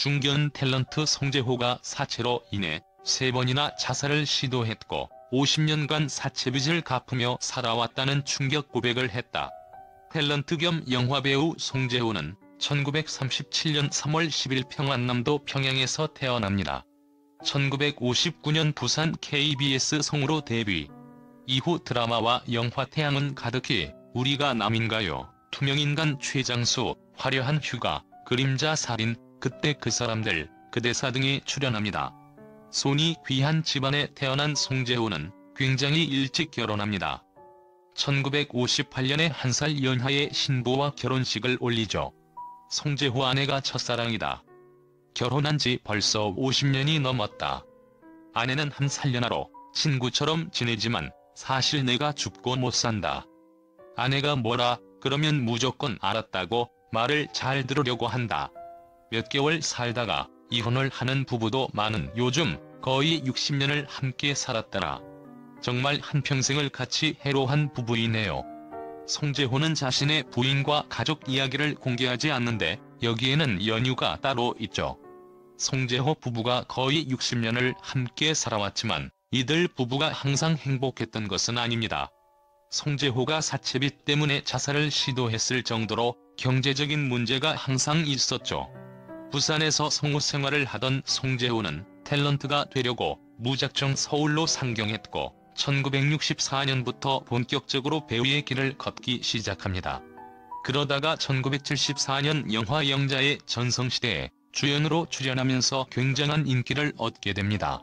중견 탤런트 송재호가 사체로 인해 세 번이나 자살을 시도했고 50년간 사채빚을 갚으며 살아왔다는 충격 고백을 했다. 탤런트 겸 영화배우 송재호는 1937년 3월 10일 평안남도 평양에서 태어납니다. 1959년 부산 KBS 성우로 데뷔. 이후 드라마와 영화 태양은 가득히, 우리가 남인가요, 투명인간 최장수, 화려한 휴가, 그림자 살인, 그때 그 사람들, 그 대사 등에 출연합니다. 손이 귀한 집안에 태어난 송재호는 굉장히 일찍 결혼합니다. 1958년에 한 살 연하의 신부와 결혼식을 올리죠. 송재호 아내가 첫사랑이다. 결혼한 지 벌써 50년이 넘었다. 아내는 한 살 연하로 친구처럼 지내지만 사실 내가 죽고 못 산다. 아내가 뭐라 그러면 무조건 알았다고 말을 잘 들으려고 한다. 몇 개월 살다가 이혼을 하는 부부도 많은 요즘 거의 60년을 함께 살았더라. 정말 한평생을 같이 해로한 부부이네요. 송재호는 자신의 부인과 가족 이야기를 공개하지 않는데 여기에는 연유가 따로 있죠. 송재호 부부가 거의 60년을 함께 살아왔지만 이들 부부가 항상 행복했던 것은 아닙니다. 송재호가 사채빚 때문에 자살을 시도했을 정도로 경제적인 문제가 항상 있었죠. 부산에서 성우 생활을 하던 송재호는 탤런트가 되려고 무작정 서울로 상경했고 1964년부터 본격적으로 배우의 길을 걷기 시작합니다. 그러다가 1974년 영화 영자의 전성시대에 주연으로 출연하면서 굉장한 인기를 얻게 됩니다.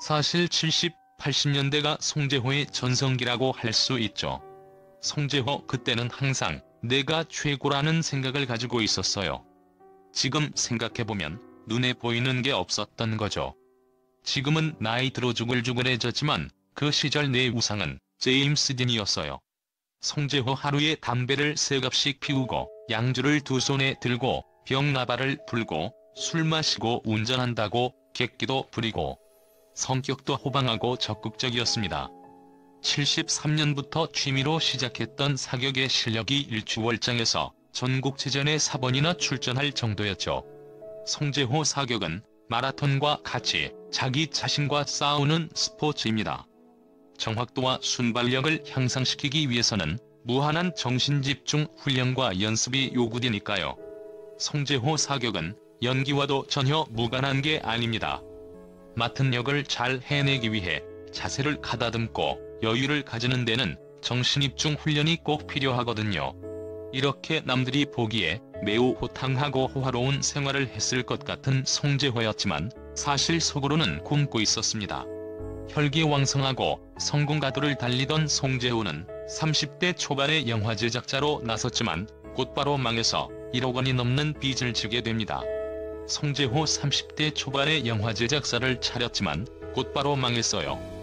사실 70, 80년대가 송재호의 전성기라고 할 수 있죠. 송재호 그때는 항상 내가 최고라는 생각을 가지고 있었어요. 지금 생각해보면 눈에 보이는 게 없었던 거죠. 지금은 나이 들어 주글주글해졌지만 그 시절 내 우상은 제임스 딘이었어요. 송재호 하루에 담배를 세 갑씩 피우고 양주를 두 손에 들고 병나발을 불고 술 마시고 운전한다고 객기도 부리고 성격도 호방하고 적극적이었습니다. 73년부터 취미로 시작했던 사격의 실력이 일주월장에서 전국체전에 4번이나 출전할 정도였죠. 송재호 사격은 마라톤과 같이 자기 자신과 싸우는 스포츠입니다. 정확도와 순발력을 향상시키기 위해서는 무한한 정신집중 훈련과 연습이 요구되니까요. 송재호 사격은 연기와도 전혀 무관한 게 아닙니다. 맡은 역을 잘 해내기 위해 자세를 가다듬고 여유를 가지는 데는 정신입중 훈련이 꼭 필요하거든요. 이렇게 남들이 보기에 매우 호탕하고 호화로운 생활을 했을 것 같은 송재호였지만 사실 속으로는 굶고 있었습니다. 혈기왕성하고 성공가도를 달리던 송재호는 30대 초반의 영화 제작자로 나섰지만 곧바로 망해서 1억 원이 넘는 빚을 지게 됩니다. 송재호 30대 초반의 영화 제작사를 차렸지만 곧바로 망했어요.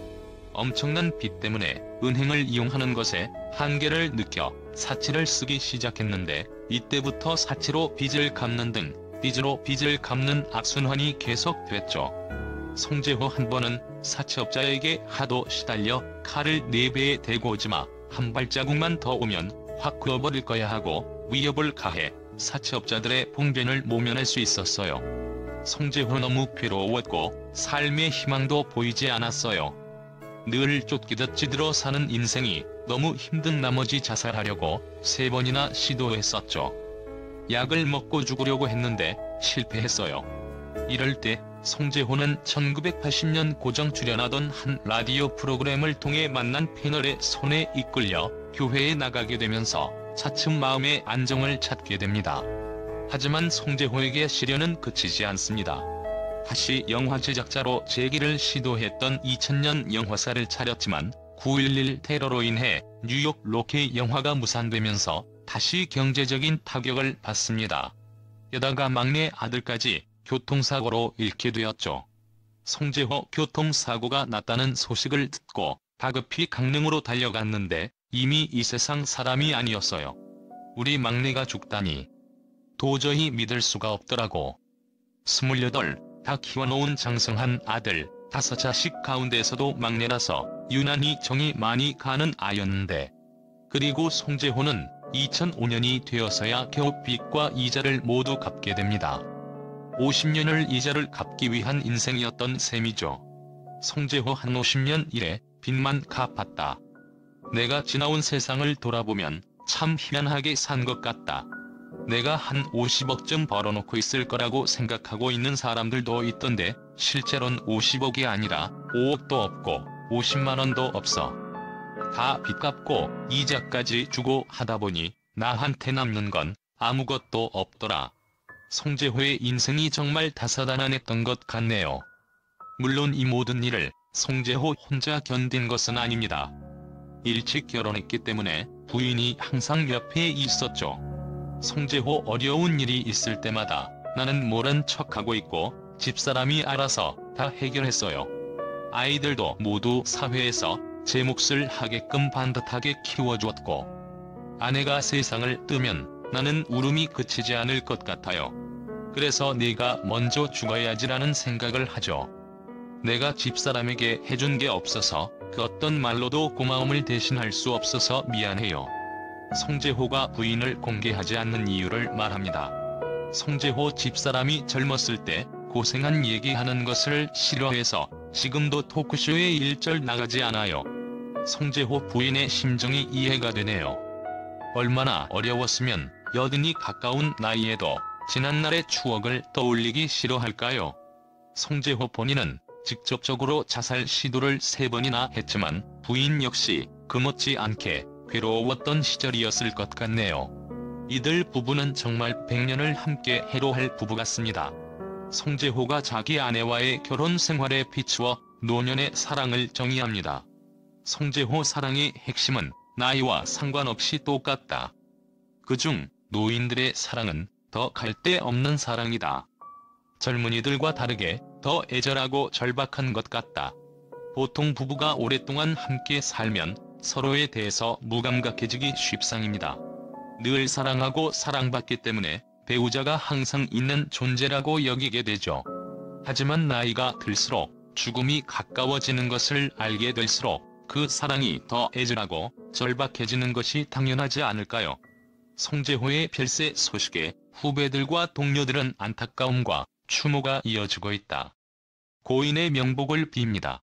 엄청난 빚 때문에 은행을 이용하는 것에 한계를 느껴 사치를 쓰기 시작했는데 이때부터 사치로 빚을 갚는 등 빚으로 빚을 갚는 악순환이 계속됐죠. 송재호 한 번은 사채업자에게 하도 시달려 칼을 4배에 대고 오지마 한 발자국만 더 오면 확 그어버릴 거야 하고 위협을 가해 사채업자들의 봉변을 모면할 수 있었어요. 송재호 너무 괴로웠고 삶의 희망도 보이지 않았어요. 늘 쫓기듯 찌들어 사는 인생이 너무 힘든 나머지 자살하려고 세 번이나 시도했었죠. 약을 먹고 죽으려고 했는데 실패했어요. 이럴 때 송재호는 1980년 고정 출연하던 한 라디오 프로그램을 통해 만난 패널의 손에 이끌려 교회에 나가게 되면서 차츰 마음의 안정을 찾게 됩니다. 하지만 송재호에게 시련은 그치지 않습니다. 다시 영화 제작자로 재기를 시도했던 2000년 영화사를 차렸지만 9.11 테러로 인해 뉴욕 로케 영화가 무산되면서 다시 경제적인 타격을 받습니다. 게다가 막내 아들까지 교통사고로 잃게 되었죠. 송재호 교통사고가 났다는 소식을 듣고 다급히 강릉으로 달려갔는데 이미 이 세상 사람이 아니었어요. 우리 막내가 죽다니. 도저히 믿을 수가 없더라고. 28, 다 키워놓은 장성한 아들, 다섯 자식 가운데서도 막내라서 유난히 정이 많이 가는 아였는데. 그리고 송재호는 2005년이 되어서야 겨우 빚과 이자를 모두 갚게 됩니다. 50년을 이자를 갚기 위한 인생이었던 셈이죠. 송재호 한 50년 일에 빚만 갚았다. 내가 지나온 세상을 돌아보면 참 희한하게 산 것 같다. 내가 한 50억쯤 벌어놓고 있을 거라고 생각하고 있는 사람들도 있던데 실제로는 50억이 아니라 5억도 없고 50만원도 없어. 다 빚 갚고 이자까지 주고 하다 보니 나한테 남는 건 아무것도 없더라. 송재호의 인생이 정말 다사다난했던 것 같네요. 물론 이 모든 일을 송재호 혼자 견딘 것은 아닙니다. 일찍 결혼했기 때문에 부인이 항상 옆에 있었죠. 송재호 어려운 일이 있을 때마다 나는 모른 척하고 있고 집사람이 알아서 다 해결했어요. 아이들도 모두 사회에서 제 몫을 하게끔 반듯하게 키워주었고 아내가 세상을 뜨면 나는 울음이 그치지 않을 것 같아요. 그래서 내가 먼저 죽어야지라는 생각을 하죠. 내가 집사람에게 해준 게 없어서 그 어떤 말로도 고마움을 대신할 수 없어서 미안해요. 송재호가 부인을 공개하지 않는 이유를 말합니다. 송재호 집사람이 젊었을 때 고생한 얘기하는 것을 싫어해서 지금도 토크쇼에 일절 나가지 않아요. 송재호 부인의 심정이 이해가 되네요. 얼마나 어려웠으면 여든이 가까운 나이에도 지난날의 추억을 떠올리기 싫어할까요? 송재호 본인은 직접적으로 자살 시도를 세 번이나 했지만 부인 역시 금없지 않게 괴로웠던 시절이었을 것 같네요. 이들 부부는 정말 백년을 함께 해로할 부부 같습니다. 송재호가 자기 아내와의 결혼 생활에 비추어 노년의 사랑을 정의합니다. 송재호 사랑의 핵심은 나이와 상관없이 똑같다. 그중 노인들의 사랑은 더 갈데 없는 사랑이다. 젊은이들과 다르게 더 애절하고 절박한 것 같다. 보통 부부가 오랫동안 함께 살면 서로에 대해서 무감각해지기 쉽상입니다. 늘 사랑하고 사랑받기 때문에 배우자가 항상 있는 존재라고 여기게 되죠. 하지만 나이가 들수록 죽음이 가까워지는 것을 알게 될수록 그 사랑이 더 애절하고 절박해지는 것이 당연하지 않을까요? 송재호의 별세 소식에 후배들과 동료들은 안타까움과 추모가 이어지고 있다. 고인의 명복을 빕니다.